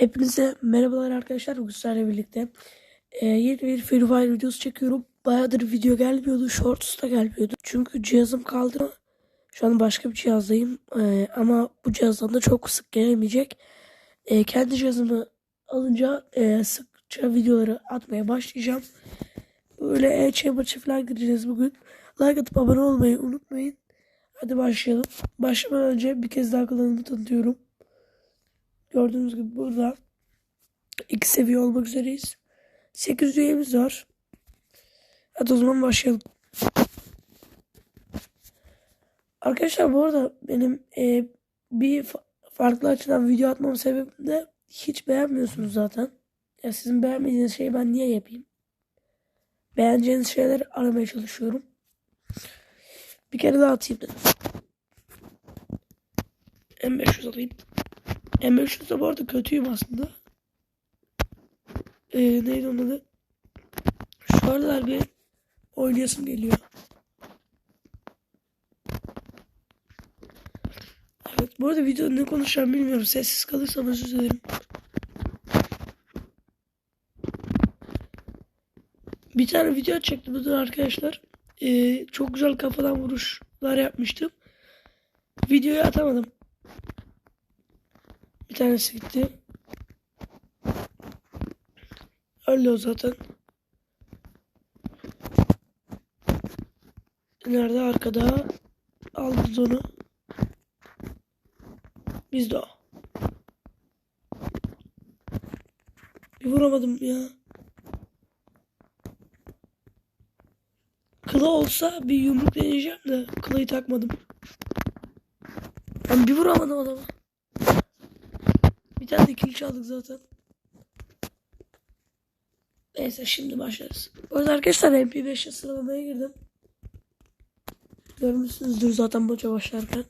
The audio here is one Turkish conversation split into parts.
Hepinize merhabalar arkadaşlar. Bugün sizlerle birlikte e, yeni bir Free Fire videosu çekiyorum. Bayağıdır video gelmiyordu. Shorts da gelmiyordu. Çünkü cihazım kaldı. Şu an başka bir cihazdayım. E, ama bu cihazdan da çok sık gelemeyecek. E, kendi cihazımı alınca e, sıkça videoları atmaya başlayacağım. Böyle e-chamber falan gireceğiz bugün. Like atıp abone olmayı unutmayın. Hadi başlayalım. Başlamadan önce bir kez daha kanalımı tanıtıyorum. Gördüğünüz gibi burada iki seviye olmak üzereyiz. 8 üyemiz var. Hadi o zaman başlayalım. Arkadaşlar bu arada benim e, bir fa- farklı açıdan video atmam sebebim de hiç beğenmiyorsunuz zaten. Ya sizin beğenmediğiniz şeyi ben niye yapayım? Beğeneceğiniz şeyleri aramaya çalışıyorum. Bir kere daha atayım dedim. M500 alayım. M500'de bu arada kötüyüm aslında. Ee, neydi onun adı? Şu aralar bir oynayasım geliyor. Evet bu arada videoda ne konuşacağım bilmiyorum. Sessiz kalırsam özür dilerim. Bir tane video çektim bugün arkadaşlar. Ee, çok güzel kafadan vuruşlar yapmıştım. Videoyu atamadım. Bir tanesi gitti. Öyle o zaten. Nerede? Arkada. Aldınız onu. Biz de o. Bir vuramadım ya. Kıla olsa bir yumruk deneyeceğim de kılayı takmadım. Ben bir vuramadım adama. Tane de kill çaldık zaten. Neyse şimdi başlarız. Bu arada arkadaşlar MP5'e sıralamaya girdim. Görmüşsünüzdür zaten maça başlarken.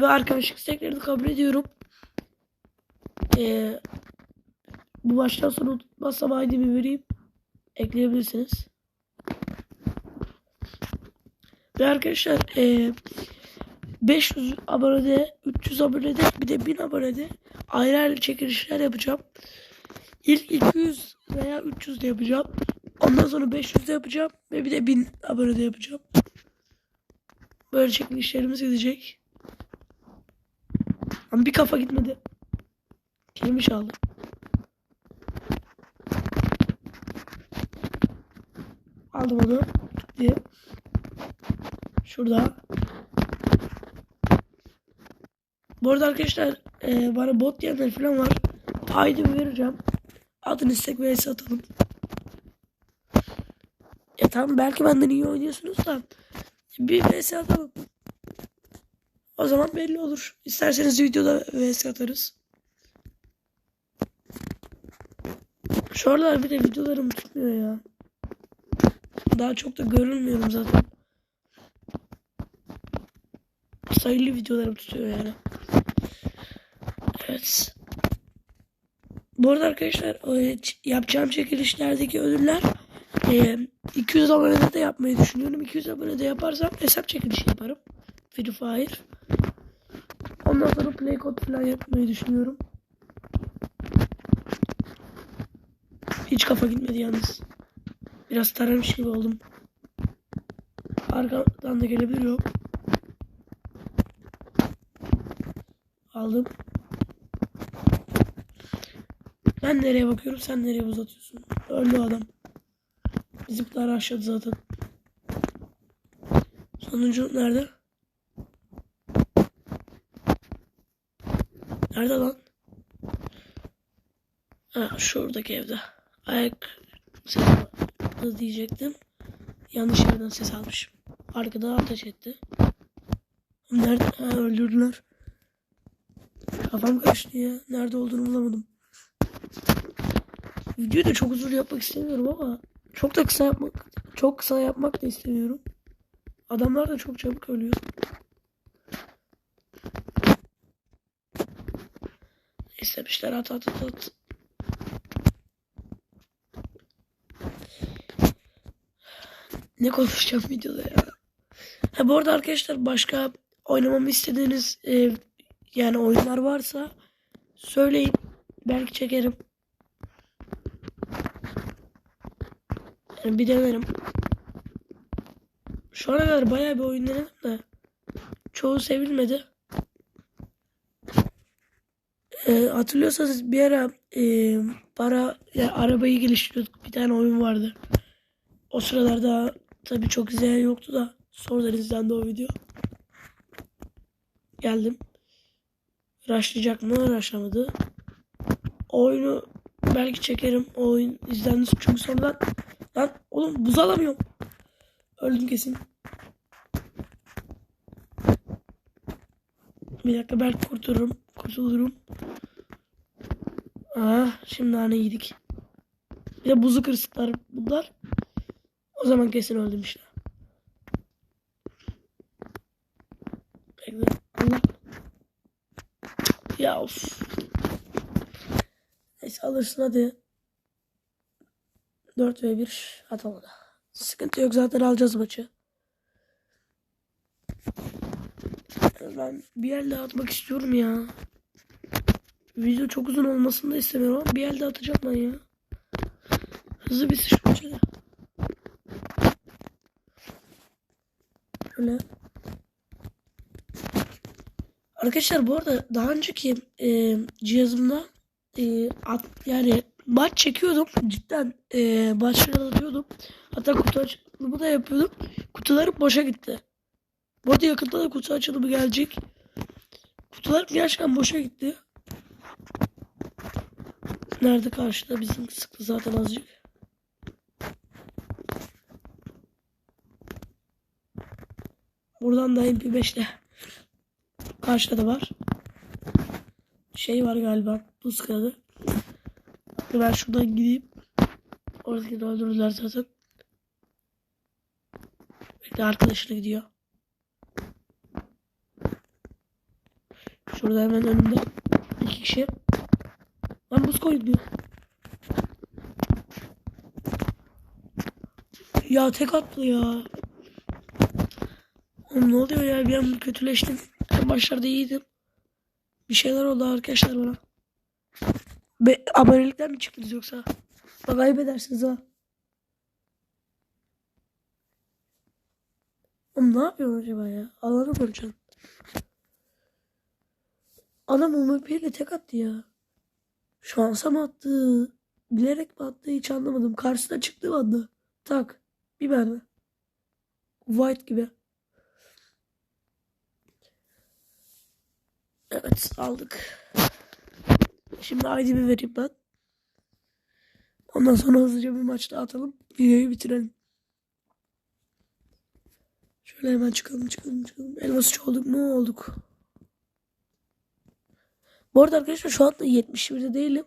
Ve arkadaşlık isteklerini kabul ediyorum. Ee, bu baştan sonra tutmazsam ID'mi vereyim. Ekleyebilirsiniz. Ve arkadaşlar ee, 500 abonede, 300 abonede, bir de 1000 abonede ayrı ayrı çekilişler yapacağım. İlk 200 veya 300 de yapacağım. Ondan sonra 500 de yapacağım ve bir de 1000 abonede yapacağım. Böyle çekilişlerimiz gidecek. Ama bir kafa gitmedi. Kelime çaldı. Aldım onu. Gitti. Şurada. Bu arada arkadaşlar e, bana bot diyenler falan var. Haydi vereceğim. Adını istek ve satalım. E tamam belki benden iyi oynuyorsunuz da bir vs atalım. O zaman belli olur. İsterseniz videoda vs atarız. Şu aralar bir de videolarım tutmuyor ya. Daha çok da görünmüyorum zaten. Sayılı videolarım tutuyor yani. Evet. Bu arada arkadaşlar yapacağım çekilişlerdeki ödüller e, 200 abonede de yapmayı düşünüyorum. 200 abonede yaparsam hesap çekilişi yaparım. Free Fire. Ondan sonra play code falan yapmayı düşünüyorum. Hiç kafa gitmedi yalnız. Biraz taramış gibi oldum. Arkadan da gelebilir yok. Aldım. Ben nereye bakıyorum sen nereye uzatıyorsun? Öldü adam. Zıplar aşağı zaten. Sonuncu nerede? Nerede lan? Ha, şuradaki evde. Ayak sesi diyecektim. Yanlış yerden ses almışım. Arkada ateş etti. Nerede? Ha, öldürdüler. Kafam karıştı ya. Nerede olduğunu bulamadım. Videoyu da çok uzun yapmak istemiyorum ama çok da kısa yapmak çok kısa yapmak da istemiyorum. Adamlar da çok çabuk ölüyor. İstemişler at at at at. Ne konuşacağım videoda ya. Ha bu arada arkadaşlar başka oynamamı istediğiniz e, yani oyunlar varsa söyleyin. Belki çekerim. Yani bir denerim. Şu ana kadar bayağı bir oyun denedim de çoğu sevilmedi. Ee, hatırlıyorsanız bir ara e, para yani arabayı geliştiriyorduk. Bir tane oyun vardı. O sıralarda tabii çok izleyen yoktu da sonradan izlendi o video. Geldim. Rushlayacak mı? Rushlamadı. O oyunu belki çekerim. O oyun izlendi çünkü sonradan lan oğlum buz alamıyorum. Öldüm kesin. Bir dakika belki kurtulurum. Kurtulurum. Ah şimdi nane yedik. Bir de buzu kırsıklar bunlar. O zaman kesin öldüm işte. Bekle. Allah. Ya of. Neyse alırsın hadi. 4 ve 1 atamadı. Sıkıntı yok zaten alacağız maçı. Ben bir elde atmak istiyorum ya. Video çok uzun olmasını da istemiyorum ama bir elde atacağım ben ya. Hızlı bir da. Şöyle. Arkadaşlar bu arada daha önceki e, cihazımda e, at, yani maç çekiyordum. Cidden e, maçları atıyordum. Hatta kutu açılımı da yapıyordum. Kutularım boşa gitti. Bu arada yakında da kutu açılımı gelecek. Kutular gerçekten boşa gitti. Nerede karşıda bizim sıktı zaten azıcık. Buradan da MP5'le. Karşıda da var. Şey var galiba. Buz kralı. Ben şuradan gideyim. Oradaki öldürürler zaten. Bekle arkadaşına gidiyor. Şurada hemen önümde. iki kişi. Lan buz koyun diyor. Ya tek attı ya. Oğlum ne oluyor ya bir an kötüleştim. En başlarda iyiydim. Bir şeyler oldu arkadaşlar bana. Be abonelikten mi çıktınız yoksa? Bak ayıp edersiniz ha. Oğlum ne yapıyorsun acaba ya? Alanı vuracaksın. Adam UMP'yle tek attı ya. Şansa mı attı? Bilerek mi attı hiç anlamadım. Karşısına çıktı anda. Tak. Bir mermi. White gibi. Evet aldık. Şimdi ID'mi vereyim ben. Ondan sonra hızlıca bir maç daha atalım. Videoyu bitirelim. Şöyle hemen çıkalım çıkalım çıkalım. Elmasçı olduk mu olduk. Bu arada arkadaşlar şu anda 71'de değilim.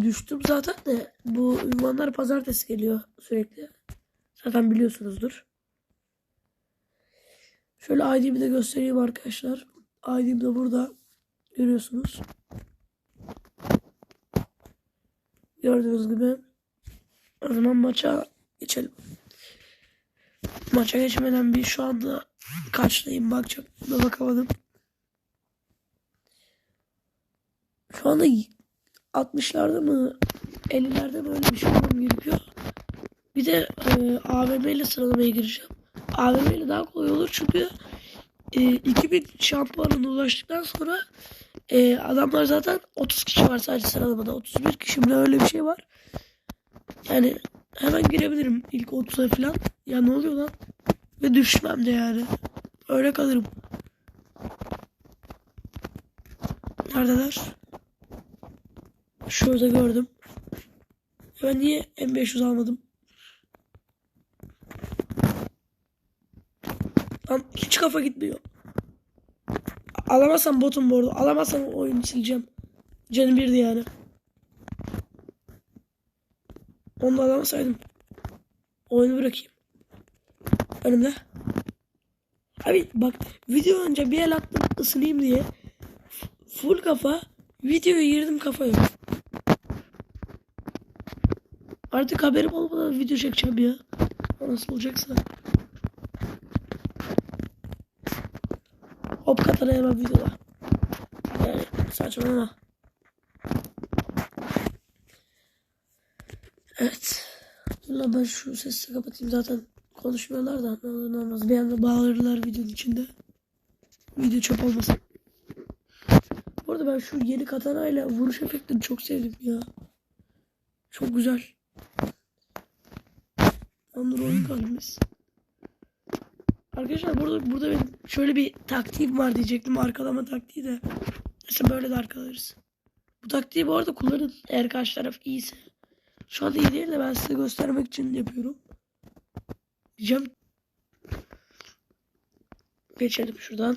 Düştüm zaten de bu ünvanlar pazartesi geliyor sürekli. Zaten biliyorsunuzdur. Şöyle ID'mi de göstereyim arkadaşlar. ID'm de burada. Görüyorsunuz. Gördüğünüz gibi. O zaman maça geçelim. Maça geçmeden bir şu anda kaçtayım bakacağım. Da bakamadım. Şu anda 60'larda mı 50'lerde mi öyle bir şey olmam gerekiyor. Bir de e, AVM ile sıralamaya gireceğim. AVM ile daha kolay olur çünkü e, 2000 şampuanına ulaştıktan sonra e, adamlar zaten 30 kişi var sadece sıralamada. 31 kişi bile öyle bir şey var. Yani hemen girebilirim ilk 30'a falan. Ya ne oluyor lan? Ve düşmem de yani. Öyle kalırım. Neredeler? Şurada gördüm. Ben niye M500 almadım? Lan hiç kafa gitmiyor. Alamazsam botum bu arada. Alamazsam oyunu sileceğim. Canım birdi yani. Onu da alamasaydım. Oyunu bırakayım. Önümde. Abi bak video önce bir el attım ısınayım diye. Full kafa. Videoya girdim kafa. Artık haberim olmadan video çekeceğim ya. Nasıl olacaksa. Katana hemen videoda. Saçmalama. Evet. Valla ben şu sesi kapatayım zaten konuşmuyorlar da ne olur ne olmaz. Bir anda bağırırlar videonun içinde. Video çöp olmasın. Bu arada ben şu yeni katana ile vuruş efektini çok sevdim ya. Çok güzel. Andır oyun kalbimiz. Arkadaşlar burada burada benim şöyle bir taktiğim var diyecektim arkalama taktiği de. Mesela böyle de arkalarız. Bu taktiği bu arada kullanın eğer karşı taraf iyiyse. Şu anda iyi değil de ben size göstermek için yapıyorum. Diyeceğim. Geçelim şuradan.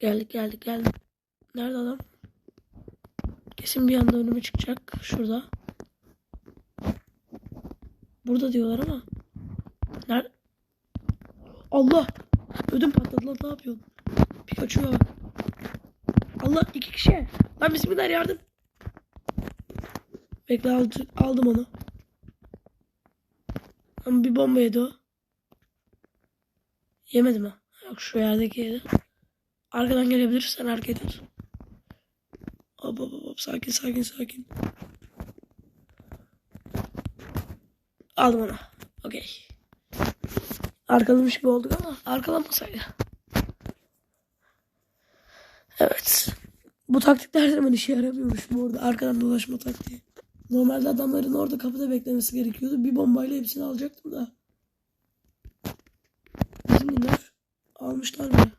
Geldik geldik geldik. Nerede adam? Kesin bir anda önüme çıkacak. Şurada. Burada diyorlar ama. Nerede? Allah! Ödüm patladı lan ne yapıyorsun? Pikachu'ya bak. Allah iki kişi. Lan bismillah yardım. Bekle aldı- aldım onu. Ama bir bomba yedi o. Yemedi mi? Yok şu yerdeki yedi. Arkadan gelebilir sen arkaya tut. Hop hop hop hop, sakin sakin sakin. Aldım onu. Okey. Arkalamış gibi olduk ama arkalanmasaydı. Evet. Bu taktikler her zaman işe yaramıyormuş bu arada. Arkadan dolaşma taktiği. Normalde adamların orada kapıda beklemesi gerekiyordu. Bir bombayla hepsini alacaktım da. Bizimkiler almışlar bile.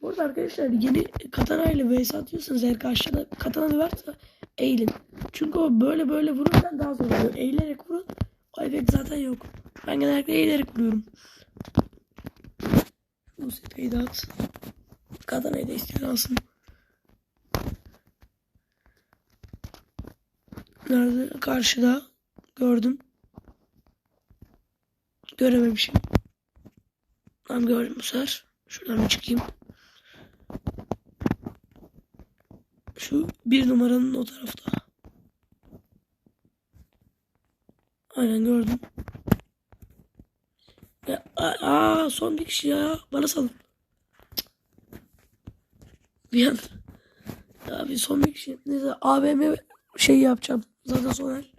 Bu arada arkadaşlar yeni katana ile vs atıyorsanız eğer karşıda katana varsa eğilin. Çünkü o böyle böyle vururken daha zor oluyor. Eğilerek vurun. O efekt zaten yok. Ben genellikle eğilerek vuruyorum. Bu sepeyi de at. Katanayı da isteyen alsın. Nerede? Karşıda. Gördüm. Görememişim. Tamam gördüm bu sefer. Şuradan bir çıkayım. Şu bir numaranın o tarafta. Aynen gördüm. Ya, son bir kişi ya. Bana salın. Bir an. Ya bir son bir kişi. Neyse AVM şey yapacağım. Zaten soner.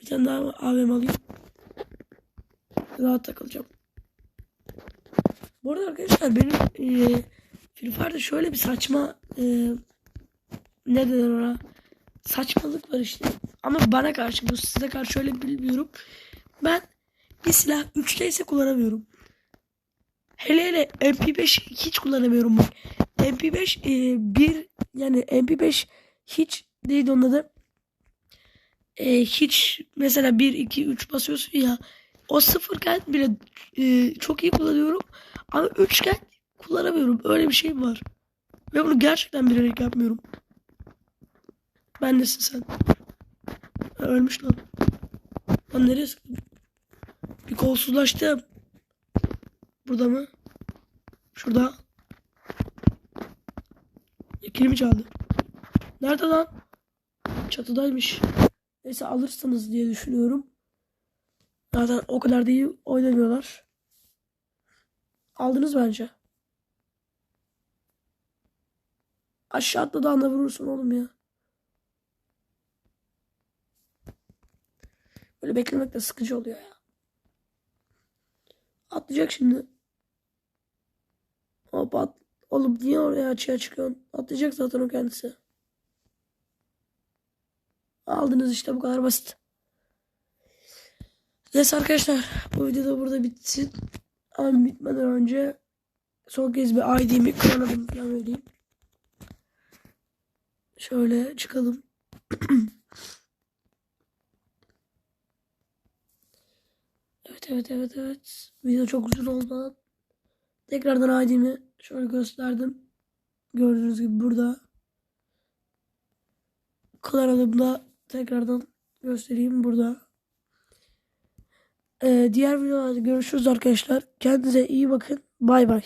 Bir tane daha AVM alayım. Rahat takılacağım. Bu arada arkadaşlar benim e, Free Fire'da şöyle bir saçma e, ne denir ona saçmalık var işte. Ama bana karşı bu size karşı öyle bilmiyorum. Ben bir silah 3'te ise kullanamıyorum. Hele hele MP5 hiç kullanamıyorum bak. MP5 e, bir yani MP5 hiç neydi onun adı? E, hiç mesela 1 2 3 basıyorsun ya. O sıfırken bile e, çok iyi kullanıyorum. Ama üçgen kullanamıyorum. Öyle bir şey var. Ve bunu gerçekten bilerek yapmıyorum. Ben nesin sen? Ha, ölmüş lan. Lan nereye? Bir kolsuzlaştım. Burada mı? Şurada. Kilimi çaldı. Nerede lan? Çatıdaymış. Neyse alırsınız diye düşünüyorum. Zaten o kadar da iyi oynamıyorlar. Aldınız bence. Aşağı atla da vurursun oğlum ya. Böyle beklemek de sıkıcı oluyor ya. Atlayacak şimdi. Hop at. Oğlum niye oraya açığa çıkıyorsun? Atlayacak zaten o kendisi. Aldınız işte bu kadar basit. Neyse arkadaşlar bu video da burada bitsin. Ama bitmeden önce son kez bir ID'mi kanadım falan vereyim. Şöyle çıkalım. evet evet evet. Video çok uzun oldu. Tekrardan ID'mi şöyle gösterdim. Gördüğünüz gibi burada. Kanalımda tekrardan göstereyim burada. Ee, diğer videolarda görüşürüz arkadaşlar. Kendinize iyi bakın. Bay bay.